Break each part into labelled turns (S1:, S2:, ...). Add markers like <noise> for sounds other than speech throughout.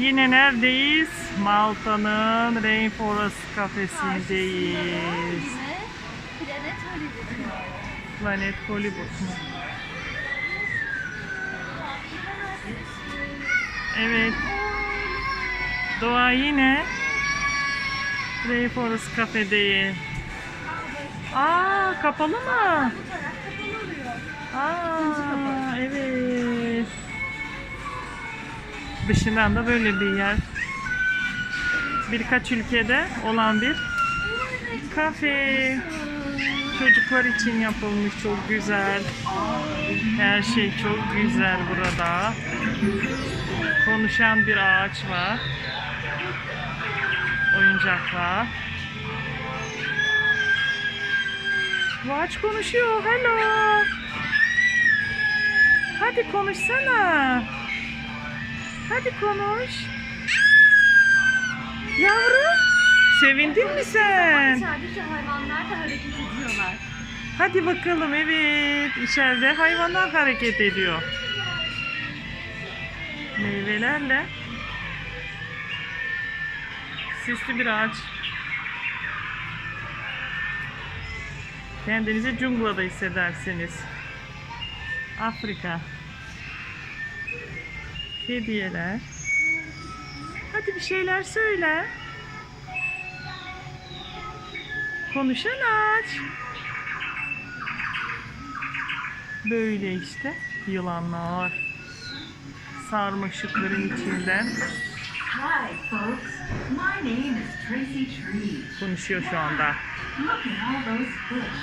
S1: Yine neredeyiz? Malta'nın Rainforest kafesindeyiz.
S2: Planet Hollywood.
S1: Planet Hollywood. Evet. Doğa yine Rainforest kafedeyiz. Aa kapalı mı? Aa evet. Dışından da böyle bir yer. Birkaç ülkede olan bir kafe. Çocuklar için yapılmış çok güzel. Her şey çok güzel burada. Konuşan bir ağaç var. Oyuncaklar. Bu ağaç konuşuyor. Hello. Hadi konuşsana. Hadi konuş. Yavrum. Sevindin mi sen?
S2: İçerideki hayvanlar da hareket ediyorlar.
S1: Hadi bakalım evet. İçeride hayvanlar hareket ediyor. Meyvelerle. Süslü bir ağaç. Kendinizi cunglada hissedersiniz. Afrika. Hediyeler. Hadi bir şeyler söyle. Konuşan ağaç. Böyle işte yılanlar. Sarmaşıkların içinden
S3: Hi, folks. My name is Tracy Tree.
S1: konuşuyor şu anda.
S3: Look at all those fish.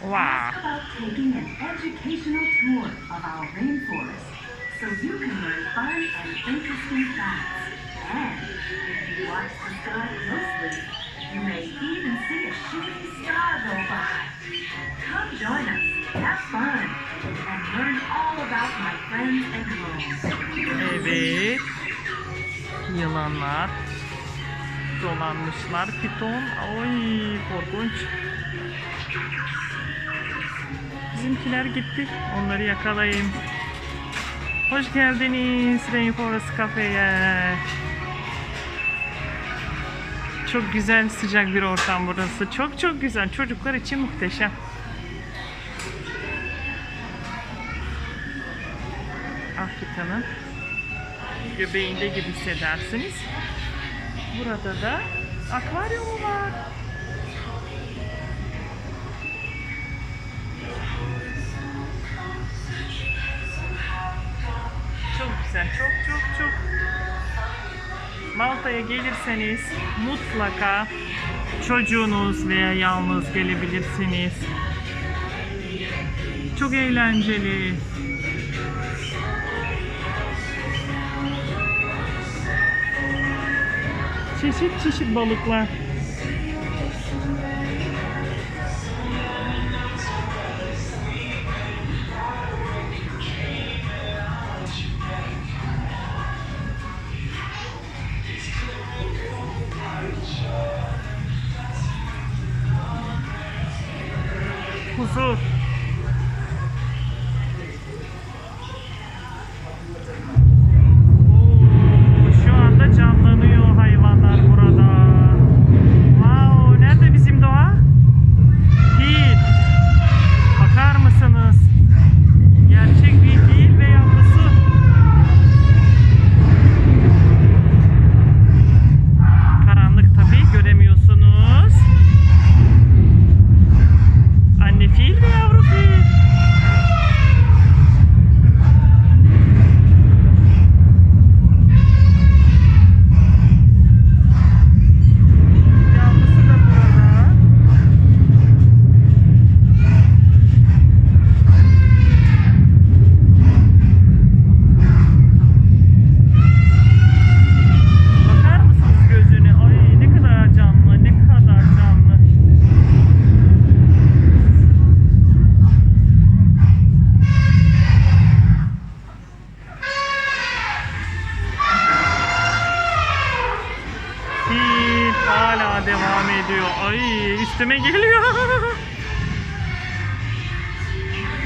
S1: Wow.
S3: Ask about taking an educational tour of our rainforest so you can learn fun and interesting facts. And if you watch the sky closely, you may even see a shooting star go by. Come join us, have fun, and learn all about my friends and home.
S1: Evet. Yılanlar. Dolanmışlar. Piton. Ay korkunç. Bizimkiler gitti. Onları yakalayayım. Hoş geldiniz Rainforest Cafe'ye. Çok güzel sıcak bir ortam burası. Çok çok güzel. Çocuklar için muhteşem. Afrika'nın göbeğinde gibi hissedersiniz. Burada da akvaryumu var. Güzel, çok çok çok. Malta'ya gelirseniz mutlaka çocuğunuz veya yalnız gelebilirsiniz. Çok eğlenceli. Çeşit çeşit balıklar.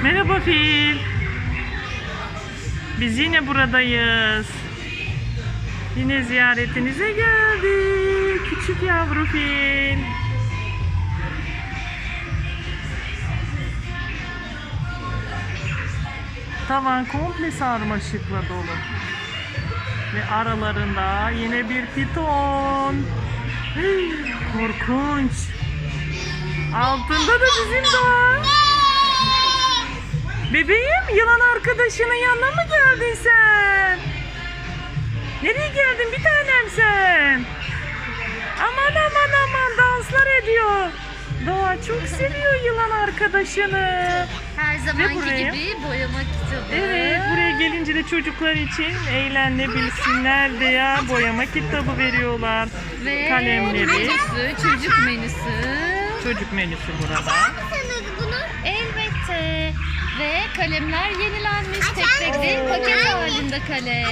S1: Merhaba fil. Biz yine buradayız. Yine ziyaretinize geldik. Küçük yavru fil. Tavan komple sarmaşıkla dolu. Ve aralarında yine bir piton. <gasps> Korkunç. Altında da bizim doğa. Bebeğim yılan arkadaşının yanına mı geldin sen? Nereye geldin bir tanem sen? Aman aman aman danslar ediyor. Doğa çok seviyor yılan arkadaşını.
S2: Her zamanki
S1: buraya?
S2: gibi boyama kitabı.
S1: Evet buraya gelince de çocuklar için eğlenebilsinler diye boyama kitabı veriyorlar.
S2: Ve
S1: Kalemleri.
S2: menüsü, çocuk menüsü.
S1: Çocuk menüsü burada.
S2: Ve kalemler yenilenmiş tek tek değil paket halinde kalem.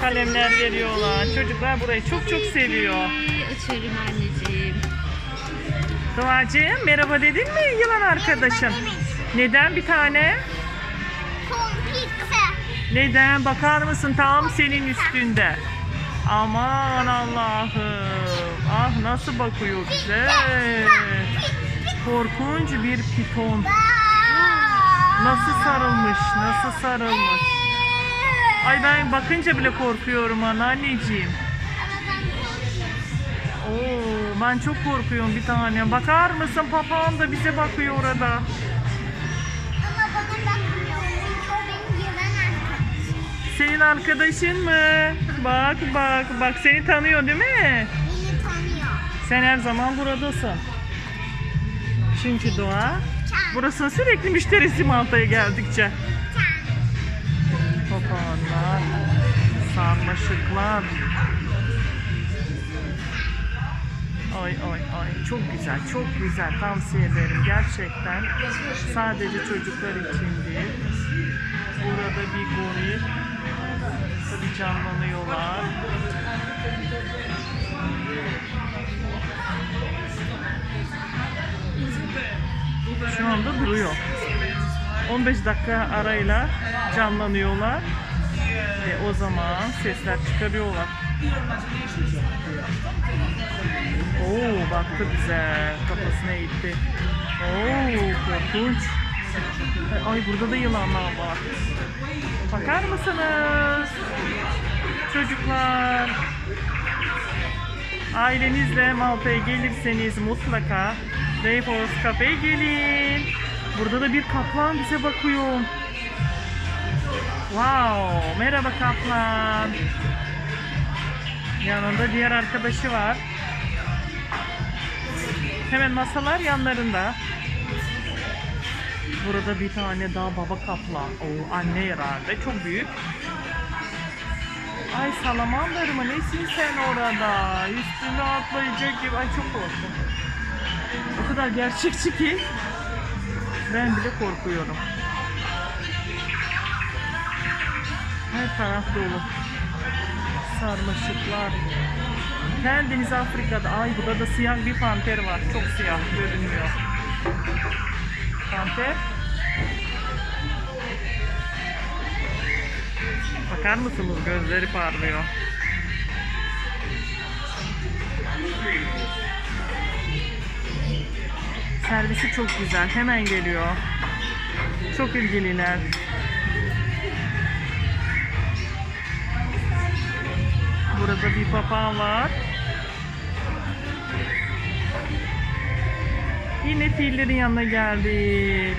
S1: Kalemler veriyorlar. Çocuklar burayı çok çok seviyor.
S2: Açıyorum anneciğim.
S1: Doğacığım merhaba dedin mi yılan arkadaşın? Neden bir tane? Neden? Bakar mısın tam senin üstünde. Aman Allah'ım. Ah nasıl bakıyor bize. Korkunç bir piton. Nasıl sarılmış, nasıl sarılmış. Ay ben bakınca bile korkuyorum anneanneciğim. Oo, ben çok korkuyorum bir tane. Bakar mısın papağan da bize bakıyor orada. Senin arkadaşın mı? Bak bak bak seni tanıyor değil mi?
S4: Beni tanıyor.
S1: Sen her zaman buradasın. Çünkü Doğa burasının sürekli müşterisi Malta'ya geldikçe. Papağanlar, sarmaşıklar. Ay ay ay çok güzel çok güzel tavsiye ederim gerçekten. Sadece çocuklar için değil. Burada bir goril tabii canlanıyorlar. Şu anda duruyor. 15 dakika arayla canlanıyorlar ve o zaman sesler çıkarıyorlar. Oo baktı bize kafasına eğitti. Oo korkunç. Ay burada da yılanlar var. Bakar mısınız? Çocuklar. Ailenizle Malta'ya gelirseniz mutlaka Rainforest Cafe'ye gelin. Burada da bir kaplan bize bakıyor. Wow, merhaba kaplan. Yanında diğer arkadaşı var. Hemen masalar yanlarında. Burada bir tane daha baba kaplan. O anne herhalde. Çok büyük. Ay salamandar mı? Nesin sen orada? Üstüne atlayacak gibi. Ay çok korktum. Kadar gerçekçi ki ben bile korkuyorum. Her taraf dolu. Sarmaşıklar. Kendiniz Afrika'da. Ay burada da siyah bir panter var. Çok siyah görünmüyor. Panter. Bakar mısınız? Gözleri parlıyor. Servisi çok güzel. Hemen geliyor. Çok ilgililer. Burada bir papağan var. Yine fillerin yanına geldik.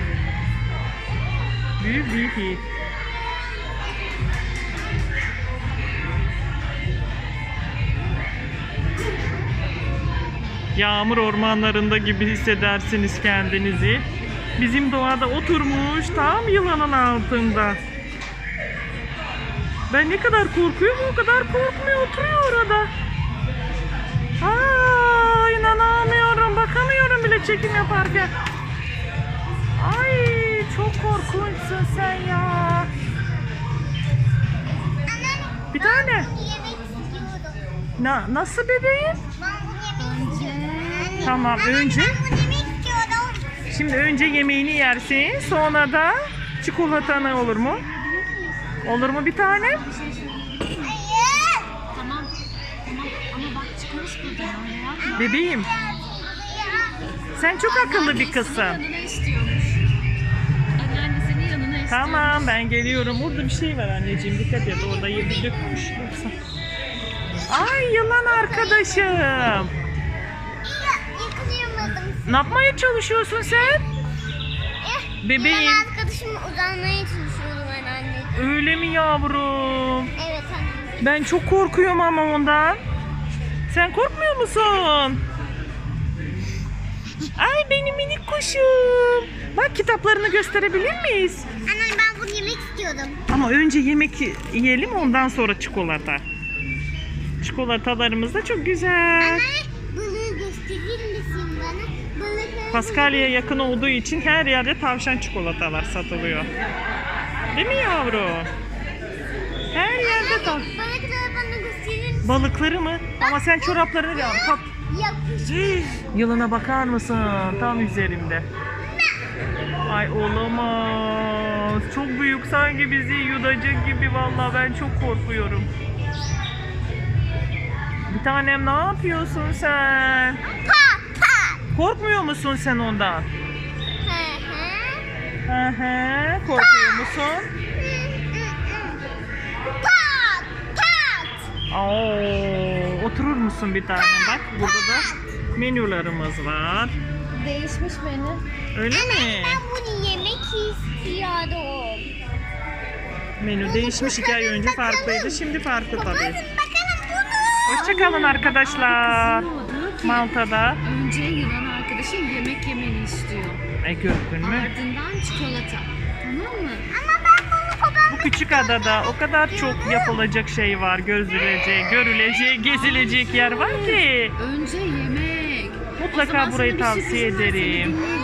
S1: Büyük bir fil. Yağmur ormanlarında gibi hissedersiniz kendinizi. Bizim doğada oturmuş tam yılanın altında. Ben ne kadar korkuyorum o kadar korkmuyor oturuyor orada. Aa, inanamıyorum bakamıyorum bile çekim yaparken. Ay çok korkunçsun sen ya. Bir tane. Na, nasıl bebeğim? Tamam önce şimdi önce yemeğini yersin sonra da çikolatanı olur mu? Olur mu bir tane?
S4: Hayır.
S2: Tamam. Ama, ama bak çıkarız buradan ya.
S1: Bebeğim sen çok akıllı bir kızsın. Tamam ben geliyorum. Orada bir şey var anneciğim dikkat et orada yedi dökmüş. Ay yılan arkadaşım. Ne yapmaya çalışıyorsun sen?
S4: Eh,
S1: Bebeğim.
S4: Ben arkadaşımla uzanmaya çalışıyordum ben anne.
S1: Öyle mi yavrum?
S4: Evet anne.
S1: Ben çok korkuyorum ama ondan. Sen korkmuyor musun? Ay benim minik kuşum. Bak kitaplarını gösterebilir miyiz?
S4: Anne ben bunu yemek istiyordum.
S1: Ama önce yemek yiyelim ondan sonra çikolata. Çikolatalarımız da çok güzel.
S4: Anne
S1: Paskalya'ya yakın olduğu için her yerde tavşan çikolatalar satılıyor. Değil mi yavrum? Her yerde tav
S4: Balıkları bana gösterir misin?
S1: Balıkları mı? Ama sen çoraplarını da kap. Yılına bakar mısın? Tam üzerimde. Ay olamaz. Çok büyük sanki bizi yutacak gibi vallahi ben çok korkuyorum. Bir tanem ne yapıyorsun sen? Korkmuyor musun sen ondan?
S4: Hı hı.
S1: Hı hı. Korkuyor musun?
S4: Pat pat.
S1: Oo, oturur musun bir tane bak. Burada da menülerimiz var.
S2: Değişmiş beni.
S1: Öyle mi?
S4: Ben bunu yemek istiyordum.
S1: Menü değişmiş iki ay önce farklıydı. Şimdi farklı tabii.
S4: Bakalım bunu.
S1: Hoşçakalın arkadaşlar.
S2: Ki
S1: Malta'da.
S2: önce yılan arkadaşı yemek yemeni istiyor.
S1: E gördün mü?
S2: Ardından çikolata. Tamam mı?
S4: Ama ben bunu babam
S1: Bu küçük adada o kadar çok yapılacak şey var. Gözülecek, görülecek, gezilecek yer var ki.
S2: Önce yemek.
S1: Mutlaka
S2: zaman
S1: burayı
S2: sana bir
S1: tavsiye
S2: sürprizim var, seni
S1: ederim.
S2: dinleyebilir